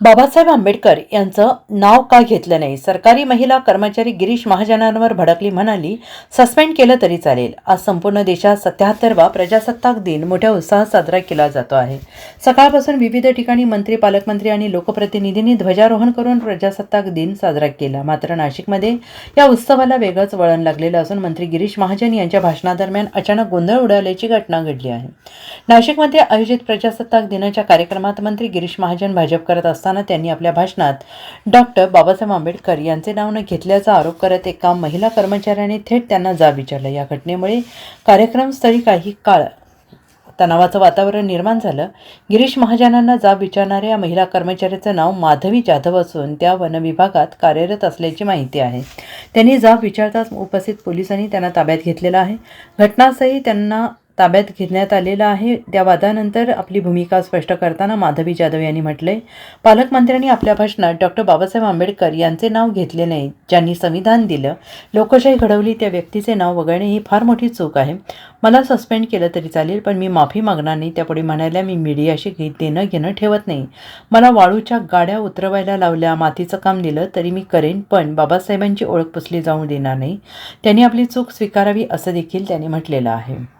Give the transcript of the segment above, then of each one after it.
बाबासाहेब आंबेडकर यांचं नाव का घेतलं नाही? सरकारी महिला कर्मचारी गिरीश महाजनांवर भडकली म्हणाली सस्पेंड केलं तरी चालेल. आज संपूर्ण देशात सत्याहत्तरवा प्रजासत्ताक दिन. मोठ्या उत्साहात साजरा केला जातो आहे. सकाळपासून विविध ठिकाणी मंत्री पालकमंत्री आणि लोकप्रतिनिधींनी ध्वजारोहण करून प्रजासत्ताक दिन साजरा केला. मात्र नाशिकमध्ये या उत्सवाला वेगळंच वळण लागलेलं असून मंत्री गिरीश महाजन यांच्या भाषणादरम्यान अचानक गोंधळ उडाल्याची घटना घडली आहे. नाशिकमध्ये आयोजित प्रजासत्ताक दिनाच्या कार्यक्रमात मंत्री गिरीश महाजन भाजप करत असताना त्यांनी आपल्या भाषणात डॉक्टर बाबासाहेब आंबेडकर यांचे नाव न घेतल्याचा आरोप करत एका महिला कर्मचाऱ्याने थेट त्यांना जाब विचारला. या घटनेमुळे कार्यक्रमस्थळी काही काळ तणावाचं वातावरण निर्माण झालं. गिरीश महाजनांना जाब विचारणाऱ्या महिला कर्मचाऱ्याचं नाव माधवी जाधव असून त्या वनविभागात कार्यरत असल्याची माहिती आहे. त्यांनी जाब विचारताच उपस्थित पोलिसांनी त्यांना ताब्यात घेतलेला आहे. घटनास्थळी त्यांना ताब्यात घेण्यात आलेलं आहे. त्या वादानंतर आपली भूमिका स्पष्ट करताना माधवी जाधव यांनी म्हटलंय पालकमंत्र्यांनी आपल्या भाषणात डॉक्टर बाबासाहेब आंबेडकर यांचे नाव घेतले नाही. ज्यांनी संविधान दिलं लोकशाही घडवली त्या व्यक्तीचे नाव वगळणे ही फार मोठी चूक आहे. मला सस्पेंड केलं तरी चालेल पण मी माफी मागणार नाही. त्यापुढे म्हणाल्या मी मीडियाशी घेत देणं घेणं ठेवत नाही. मला वाळूच्या गाड्या उतरवायला लावल्या मातीचं काम दिलं तरी मी करेन पण बाबासाहेबांची ओळख पुसली जाऊ देणार नाही. त्यांनी आपली चूक स्वीकारावी असं देखील त्यांनी म्हटलेलं आहे.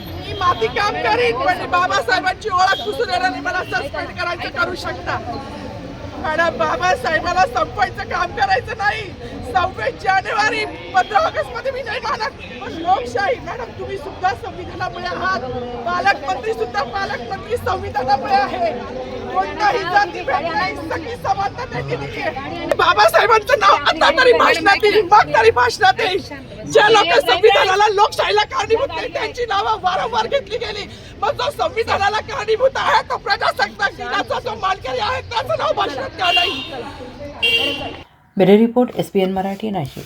मी माती काम करीन पण म्हणजे बाबासाहेबांची ओळख पुसून येणार नाही मला सस्पेंड करायचं करू शकता. मॅडम बाबासाहेबाला संपवायचं काम करायचं नाही. सव्वीस जानेवारी पंधरा ऑगस्टमध्ये मी नाही मानत. पण लोकशाही मॅडम तुम्ही सुद्धा संविधानामुळे आहात. पालकमंत्री सुद्धा पालकमंत्री संविधानामुळे आहे. कोणताही जाती नाही सगळी समानता त्यांनी दिली आहे. बाबासाहेबांचं नाव आता तरी भाषणात येईल मग तरी भाषणात येईल ज्या लोक संविधानाला लोकशाहीला कारणीभूत नाही. त्यांची नावं वारंवार घेतली गेली. मग जो संविधानाला कारणीभूत आहे तो प्रजासत्ताक दिनाचा जो मानकरी आहे त्याचं नाव भाषणात का नाही? Bureau report S P N Marathi Nashik.